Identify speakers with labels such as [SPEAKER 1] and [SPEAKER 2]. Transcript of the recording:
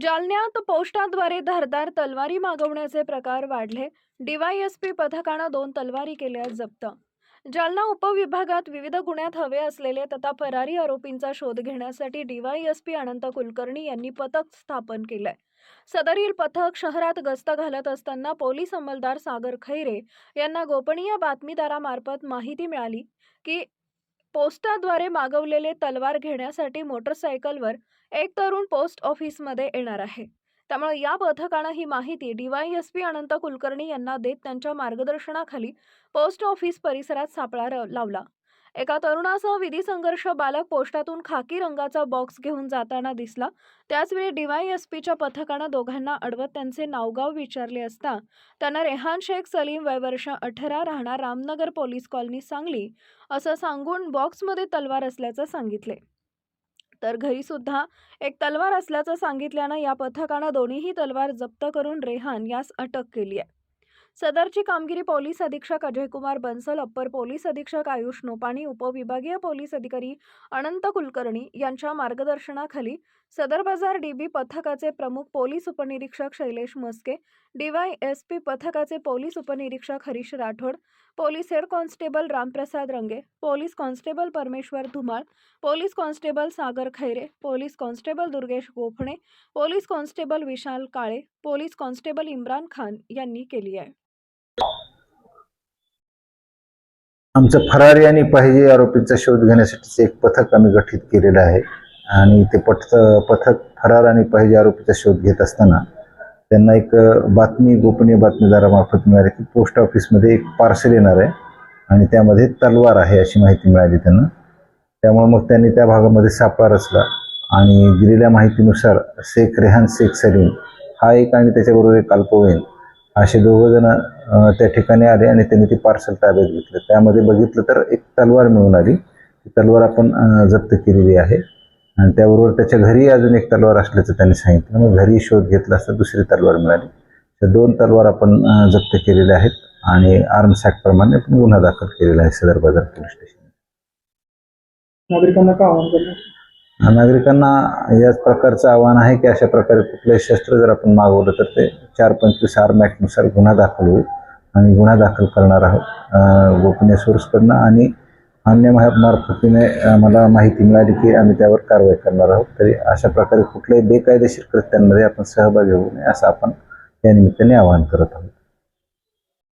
[SPEAKER 1] जालन्यात पोस्टाद्वारे धारदार तलवारी मागवण्याचे प्रकार वाढले. डीवायएसपी पथकानं दोन तलवारी केल्या जप्त. जालना उपविभागात विविध गुन्ह्यात हवे असलेले तथा फरारी आरोपींचा शोध घेण्यासाठी डीवायएसपी अनंत कुलकर्णी यांनी पथक स्थापन केलंय. सदरील पथक शहरात गस्त घालत असताना पोलीस अंमलदार सागर खैरे यांना गोपनीय बातमीदारामार्फत माहिती मिळाली की पोस्टाद्वारे मागवलेले तलवार घेण्यासाठी मोटरसायकलवर एक तरुण पोस्ट ऑफिसमध्ये येणार आहे. त्यामुळे या पथकानं ही माहिती डीवायएसपी अनंत कुलकर्णी यांना देत त्यांच्या मार्गदर्शनाखाली पोस्ट ऑफिस परिसरात सापळा र- लावला. एका तरुणासह विधी संघर्ष बालक पोस्टातून खाकी रंगाचा बॉक्स घेऊन जाताना दिसला. त्याचवेळी डीवायएसपीच्या पथकानं दोघांना अडवत त्यांचे नावगाव विचारले असता त्यांना रेहान शेख सलीम वय वर्ष अठरा राहणार रामनगर पोलीस कॉलनी सांगली असं सांगून बॉक्समध्ये तलवार असल्याचं सांगितले. तर घरी सुद्धा एक तलवार असल्याचं सांगितल्यानं या पथकानं दोन्हीही तलवार जप्त करून रेहान यास अटक केली आहे. सदरची कामगिरी पोलीस अधीक्षक अजयकुमार बन्सल अप्पर पोलीस अधीक्षक आयुष नोपाणी उपविभागीय पोलीस अधिकारी अनंत कुलकर्णी यांच्या मार्गदर्शनाखाली सदर बाजार डीबी पथकाचे प्रमुख पोलीस उपनिरीक्षक Shailesh Maske DY S P पथकाचे पोलीस उपनिरीक्षक Harish Rathod police head constable Ramprasad Range police constable Parmeshwar Dhumal police constable Sagar Khaire police constable Durgesh Gophane police constable Vishal Kale police constable Imran Khan यांनी केली आहे.
[SPEAKER 2] आमचं फरारी आणि पाहिजे आरोपींचा शोध घेण्यासाठीचं एक पथक आम्ही गठीत केलेलं आहे. आणि ते पथ पथक फरार आणि पाहिजे आरोपीचा शोध घेत असताना त्यांना एक बातमी गोपनीय बातमीदारामार्फत मिळाली. की पोस्ट ऑफिसमध्ये एक पार्सल येणार आहे आणि त्यामध्ये तलवार आहे अशी माहिती मिळाली त्यांना. त्यामुळे मग त्यांनी त्या भागामध्ये सापळा रचला आणि दिलेल्या माहितीनुसार शेख रेहान शेख सलीम हा एक आणि त्याच्याबरोबर एक अल्पवयीन असे दोघं जण त्या ठिकाणी आले आणि त्यांनी ती पार्सल ताब्यात घेतलं. त्यामध्ये बघितलं तर एक तलवार मिळून आली. ती तलवार आपण जप्त केलेली आहे. आणि त्याबरोबर त्याच्या घरी अजून एक तलवार असल्याचं त्यांनी सांगितलं. मग घरी शोध घेतला असता दुसरी तलवार मिळाली. तर दोन तलवार आपण जप्त केलेल्या आहेत आणि आर्म्स प्रमाणे आपण गुन्हा दाखल केलेला आहे सदर बाजार पोलीस स्टेशन
[SPEAKER 3] नागरिकांना का आवाहन करणार?
[SPEAKER 2] नागरिकांना याच प्रकारचं आव्हान आहे की अशा प्रकारे कुठलंही शस्त्र जर आपण मागवलं तर ते चार पंचवीस आर ॲक्टनुसार गुन्हा दाखल होईल आणि गुन्हा दाखल करणार आहोत. गोपनीय सोर्सकडनं आणि अन्य मार्फतीने मला माहिती मिळाली की आम्ही त्यावर कारवाई करणार आहोत. तरी अशा प्रकारे कुठल्याही बेकायदेशीर कृत्यांमध्ये आपण सहभागी होऊ नये असं आपण या निमित्ताने आवाहन करत आहोत.